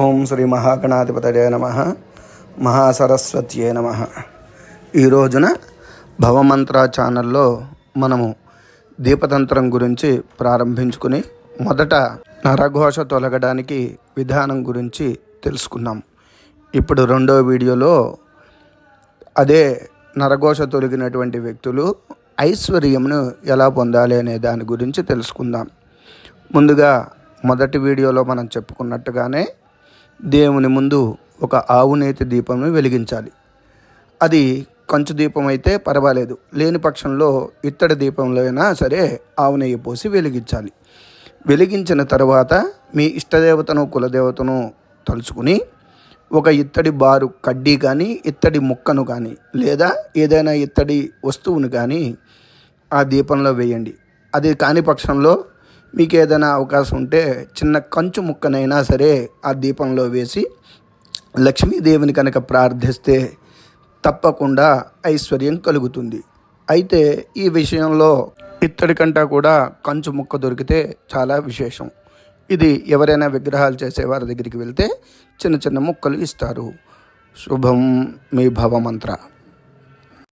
ఓం శ్రీ మహాగణాధిపతయ నమ మహాసరస్వత్యే నమ. ఈ రోజున భవమంత్ర ఛానల్లో మనము దీపతంత్రం గురించి ప్రారంభించుకుని మొదట నరఘోష తొలగడానికి విధానం గురించి తెలుసుకున్నాం. ఇప్పుడు రెండో వీడియోలో అదే నరఘోష తొలగినటువంటి వ్యక్తులు ఐశ్వర్యమును ఎలా పొందాలి అనే దాని గురించి తెలుసుకుందాం. ముందుగా మొదటి వీడియోలో మనం చెప్పుకున్నట్టుగానే దేవుని ముందు ఒక ఆవునేతి దీపంను వెలిగించాలి. అది కంచు దీపం అయితే పర్వాలేదు. లేని పక్షంలో ఇత్తడి దీపంలో అయినా సరే ఆవునెయ్యి పోసి వెలిగించాలి. వెలిగించిన తర్వాత మీ ఇష్టదేవతను కులదేవతను తలుచుకుని ఒక ఇత్తడి బారు కడ్డీ కానీ ఇత్తడి ముక్కను కానీ లేదా ఏదైనా ఇత్తడి వస్తువును కానీ ఆ దీపంలో వేయండి. అది కాని పక్షంలో మీకు ఏదైనా అవకాశం ఉంటే చిన్న కంచు ముక్కనైనా సరే ఆ దీపంలో వేసి లక్ష్మీదేవిని కనుక ప్రార్థిస్తే తప్పకుండా ఐశ్వర్యం కలుగుతుంది. అయితే ఈ విషయంలో ఇత్తడి కంటా కూడా కంచు ముక్క దొరికితే చాలా విశేషం. ఇది ఎవరైనా విగ్రహాలు చేసే వారి దగ్గరికి వెళ్తే చిన్న చిన్న ముక్కలు ఇస్తారు. శుభం మీ భవమంత్ర.